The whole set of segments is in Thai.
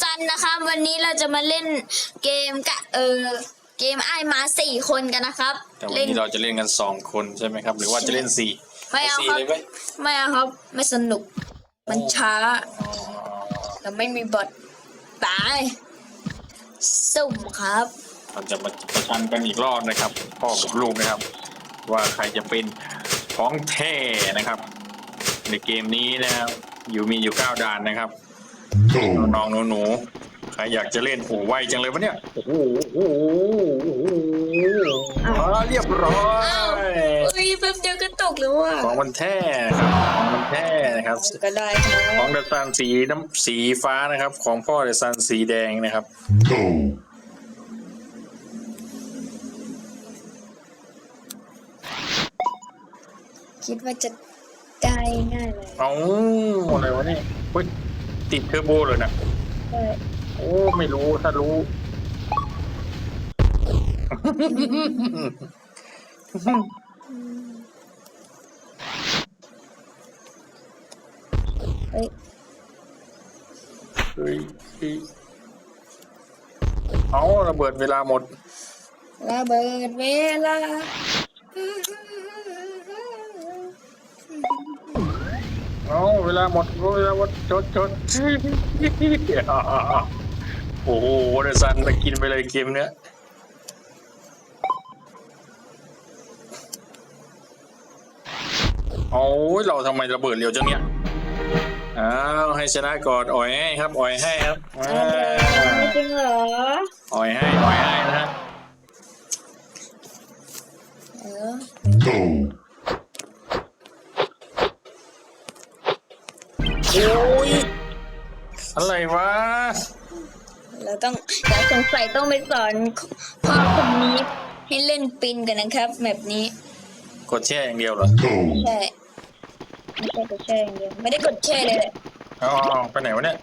ซันนะครับวันนี้เราจะมาเล่นเกมกะเออเกมไอ้ายมาสี่คนกันนะครับ แต่วันเล่นนี้เราจะเล่นกันสองคนใช่ไหมครับ หรือว่าจะเล่นสี่ไม่เอาสี่ครับเลยไหมไม่เอาครับไม่สนุก มันช้าอ๋อเราไม่มีบอทตายสุ่มครับ เราจะมาประชันกันอีกรอบนะครับพ่อกับลูกนะครับ ว่าใครจะเป็นของแท้นะครับ ในเกมนี้นะครับอยู่มีอยู่เก้าด่านนะครับ น้องๆหนูๆใครอยากจะเล่นโอ้ไวจังเลยวะเนี่ยโอ้โหโอ้โหโอ้โหอ่าเรียบร้ออ้าวยเอ้ยแป๊บเดียวก็ตกแล้วอะของมันแท้ครับของมันแท้นะครับก็ได้ครับของเดซันสีน้ำสีฟ้านะครับ ของพ่อเดซันสีแดงนะครับ Go. คิดว่าจะได้ง่ายเลยเอาอะไรวะเนี่ยเฮ้ย ติดเทอร์โบเลยนะโอ้ไม่รู้ถ้ารู้เฮ้ยเฮ้ยเฮ้ยเอาระเบิดเวลาหมด ระเบิดเวลา เอาเวลาหมดเวลาหมดจดจดโอ้โหเดซันมากินไปเลยเกมเนี้ยโอ้ยเราทำไมระเบิดเร็วจังเนี่ยอ้าวให้ชนะก่อนอ่อยให้ครับอ่อยให้ครับอ่าจริงเหรออ่อยให้อ่อยให้นะฮะเอะไรวะ เราต้องเดี๋ยวสงสัยต้องไปสอนพ่อคนนี้ให้เล่นปินกันนะครับแบบนี้ กดแช่อย่างเดียวเหรอ Go. ใช่ไม่ใช่กดแช่อย่างเดียวไม่ได้กดแช่เลยแหละเอ๋อาไปไหนวะเนี่ย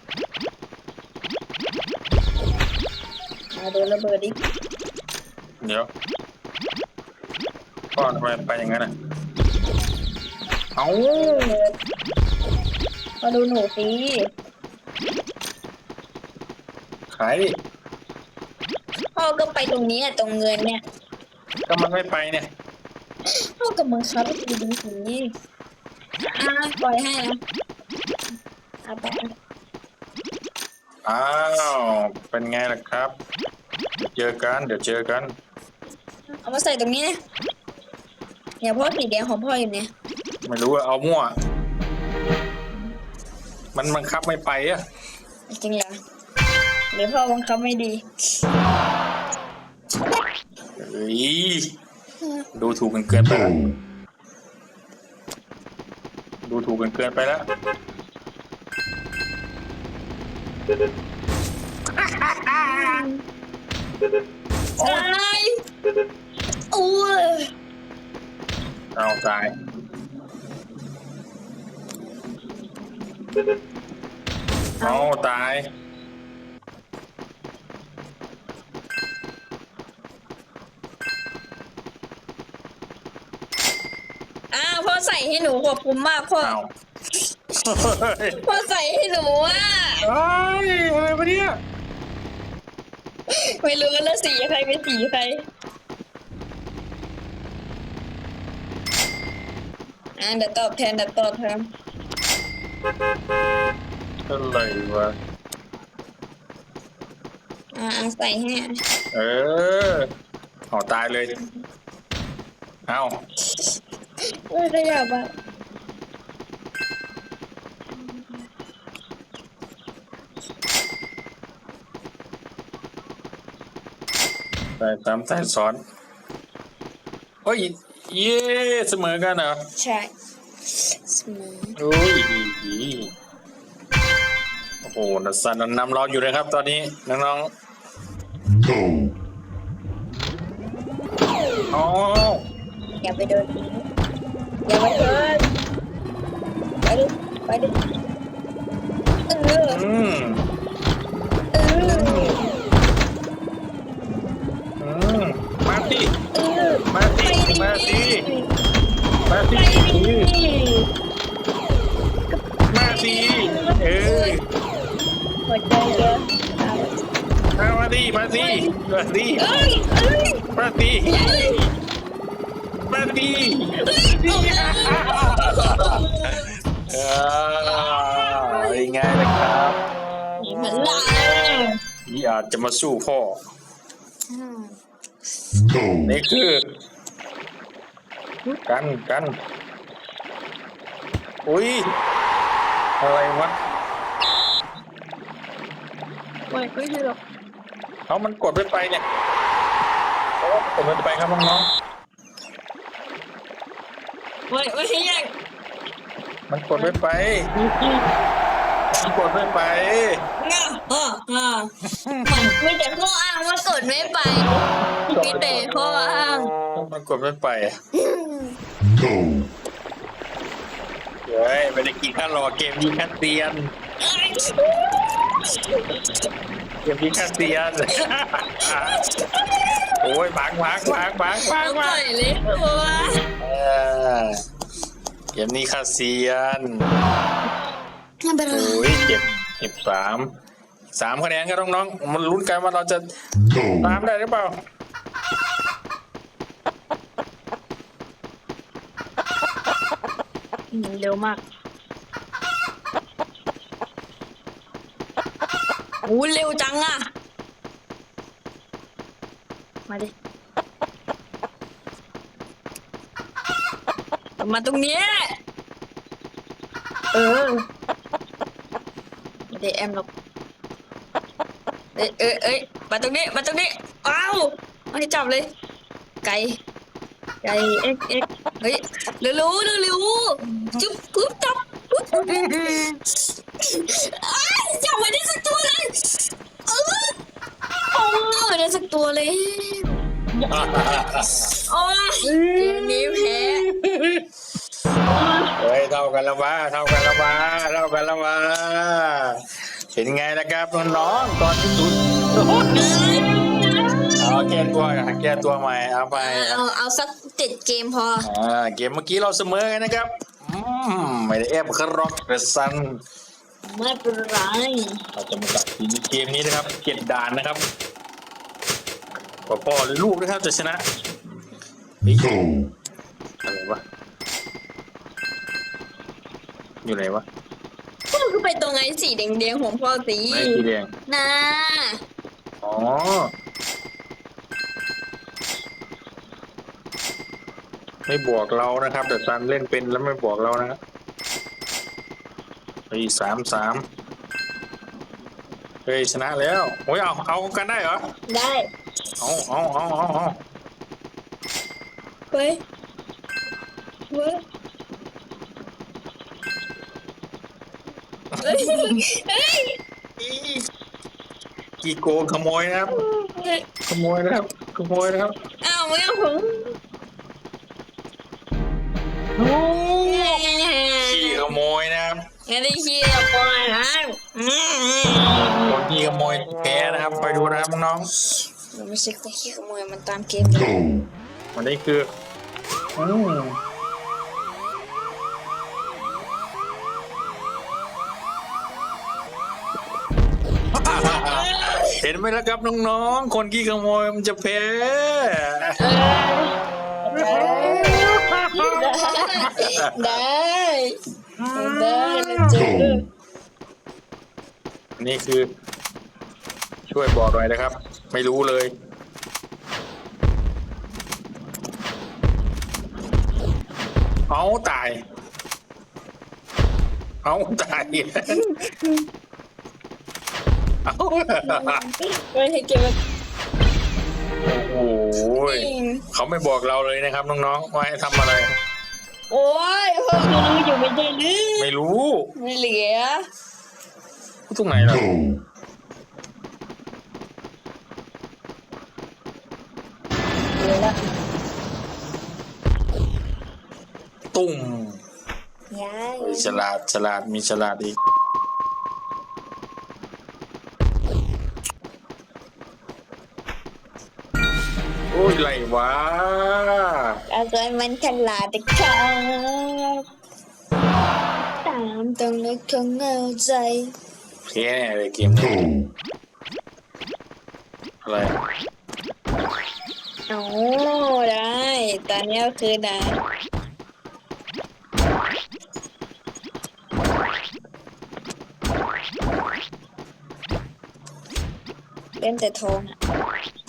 มาโดนระเบิดดิเดี๋ยวก็ทำไมไปอย่างนั้นอะ เอา ระเบิดมาดูหนูสิ ขายดิพ่อก็ไปตรงนี้อะตรงเงินเนี่ยก็มันไม่ไปเนี่ย พ่อกับมึงครับดูดูสิอะปล่อยให้นะเอาไปอ้าว เป็นไงล่ะครับเดี๋ยวเจอกัน เดี๋ยวเจอกัน เอามาใส่ตรงนี้นะอย่าพ่อสีแดงของพ่ออยู่เนี่ยไม่รู้ว่าเอามั่ว มันบังคับไม่ไปอะจริงเหรอ หรือพ่อบังคับไม่ดีเฮ้ยดูถูกกันเกินไปแล้ว Go. ดูถูกกันเกินไปแล้วตายโอ้ยเอาตายเอาตาย อ้าวพ่อใส่ให้หนูขอบคุณมากพ่อเอาพ่อใส่ให้หนูอะเฮ้ยอะไรวะเนี่ยไม่รู้แล้วสีใครเป็นสีใครอ่าเดี๋ยวตอบแทนเดี๋ยวตอบแทนอะไรวะอ่าอ่าใส่ให้เออเอาตายเลย เอา ไม่ได้อยากอะตายสามตายซ้อนเฮ้ยเย้เสมอกันเหรอใช่เสมอโอ้ยโอ้โหนัสสันนำเราอยู่นะครับ ตอนนี้น้อง Go. ๆอ๋ออย่าไปเดิน อย่าไปเดินไปดิไปดิเอออืมเอออืมมาสิ เออมาสิมาสิ มาไปสิดิมาสิเออหัวเดี๋ยวเอามาดิมาดิมาดิเอ้ยเอ้ยมาดิเอ้ย มาดิเออยังไงนะครับเหมือนลานี่อาจจะมาสู้พ่อนี่คือ กันกันอุ้ยอะไรวะไม่ไม่ใช่หรอกเอามันกดไม่ไปเนี่ยโอ้กดไม่ไปครับน้องไม่ไม่ใช่ยังๆมันกดไม่ไป มันกดไม่ไปงาอ่าอ่าไม่แต่ข้ออ้างว่ากดไม่ไป มีแต่ข้ออ้าง มันกดไม่ไปอะเฮ้ยไม่ได้กินข้าวรอเกมยิงข้าเตียน เกมยิงข้าเตียนโอ้ยบังบังบังบังบัเอางปบัล่งอยเลยตัวเออเกมนี้ข้าเซียนไม่เป็นไรโอ้ยเจ็บเจ็บสามสามคะแนนครับน้องๆมันลุ้นกันว่าเราจะตามได้หรือเปล่าเร็วมาก โอ้เร็วจังอะ มาดิ มาตรงเนี้ยเออไม่ได้แอมหรอกเอ้ยเอ้ยเอ้ยมาตรงนี้ มาตรงนี้ อ้าวมาให้จับเลย ไก่ ไก่เอ็กเอ็กเฮ้ย เร็วเร็วเร็วเร็วจุ๊บปุ๊บจับปุ๊บอ้ายจับ ไม่ได้สักตัวเลยเออโอ้ไม่ได้สักตัวเลย โอ้ยเกมนี้แพ้เฮ้ยเท่ากันแล้ววะเท่ากันแล้ววะเท่ากันแล้ววะเป็นไงนะครับน้องๆตอนที่สุดเอาแก้ตัวกันแก้ตัวใหม่เอาไปเอาเอาสักเจ็ดเกมพออ่าเกมเมื่อกี้เราเสมอกันนะครับอืมไม่ได้แอบครอกกระสัน ไม่เป็นไรเราจะมาตัดสินเกมนี้นะครับเจ็ดด่านนะครับพ่อพ่อหรือลูกนะครับจะชนะเฮ้ยอะไรวะอยู่ไหนวะก็คือไปตรงไอ้สีแดงๆของพ่อสีไม่สีแดงนะอ๋อไม่บอกเรานะครับแต่ซันเล่นเป็นแล้วไม่บอกเรานะครับ เฮ้ยสามสามเฮ้ยชนะแล้วโอ้ยเอาเอากันได้เหรอได้เอาเอาเอาเอาเอาเฮ้ยเฮ้ยเฮ้ยเฮ้ยกี่โกงขโมยนะครับเฮ้ยขโมยนะครับ ขโมยนะครับอ้าวไม่เอาผมขี้ขโมยนะครับ ไม่ได้ขี้ละครนะอืมคนขี้ขโมยแพ้นะครับไปดูนะครับน้องมันไม่ใช่คนขี้ขโมยมันตามเกมเลยๆวันนี้คืออืมเห็นไหมล่ะครับน้องๆ คนขี้ขโมยมันจะแพ้ได้ ได้ ได้นะเจ๊นี่คือ ช่วยบอกหน่อยนะครับ ไม่รู้เลย เอาตาย เอาตาย เอาไม่ให้เก็บมันโอ้โหยเขาไม่บอกเราเลยนะครับ น้องๆว่าให้ทำอะไร โอ้ยเพิ่งรู้อยู่ไม่ใช่หรือไม่รู้ไม่เหลือตรงไหนล่ะตุ่มยายเฮ้ยฉลาดฉลาดมีฉลาดอีก โอ้ยไรวะ อาจารย์มันฉลาดครับตามต้องนึกของเงาใจแพ้แน่เลยเกมนี้อะไรโอ้ได้ ตอนนี้ก็คือได้เล่นแต่ทองอะ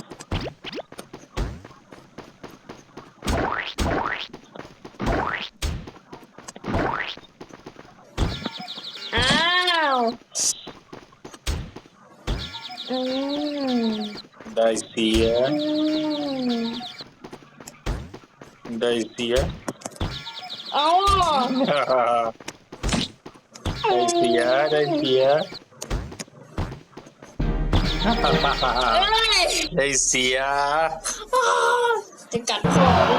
ได้เสียอืมได้เสียอ๋อได้เสีย ได้เสีย เอ้ยได้เสีย จะกัดคอดิ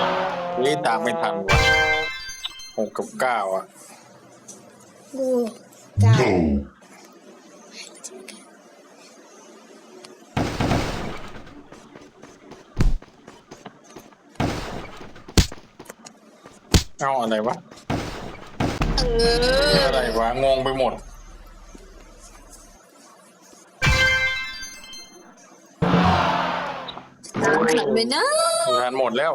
นี่ตามไม่ทันว่ะหกกับเก้าอะ กูเก้า เอาอะไรวะเอออะไรวะงงไปหมดตามขันไปนะงานหมดแล้ว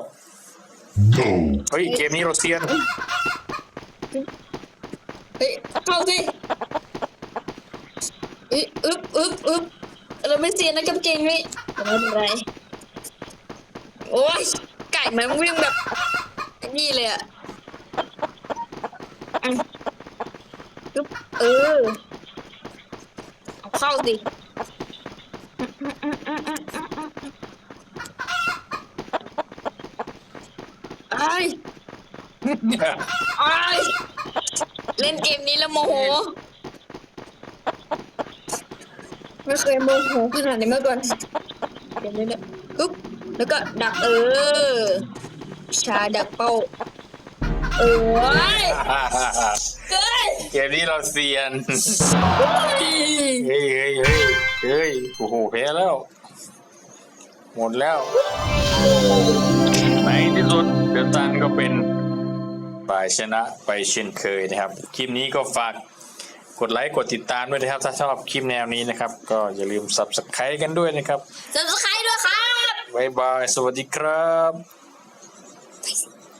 เฮ้ย เกมนี้เราเซียน เฮ้ยเอาเข้าสิอึ๊บอึ๊บอึ๊บอึ๊บเราไม่เสียนะกับเก่งนี่ไม่เป็นไรโอ้ยไก่มันวิ่งแบบไอ้นี่เลยอะอะอึ๊บ เออเอาเข้าสิไอ้ายอ้ายเล่นเกมนี้แล้วโมโห ไม่เคยโมโหขนาดนี้มาก่อนเดี๋ยวนี้เนี่ยปึ๊บแล้วก็ดักเออ ชาดักเป้าโอ้ยเกิน เกมนี้เราเซียนโอ้ยเฮ้ยเฮ้ยเฮ้ยเฮ้ยโอ้โหแพ้แล้ว หมดแล้ว ในที่สุดเดลตันก็เป็นฝ่ายชนะไปเช่นเคยนะครับ คลิปนี้ก็ฝากกดไลค์กดติดตามด้วยนะครับ ถ้าชอบคลิปแนวนี้นะครับ ก็อย่าลืม subscribe กันด้วยนะครับสับสไครด้วยครับ บ๊ายบาย สวัสดีครับ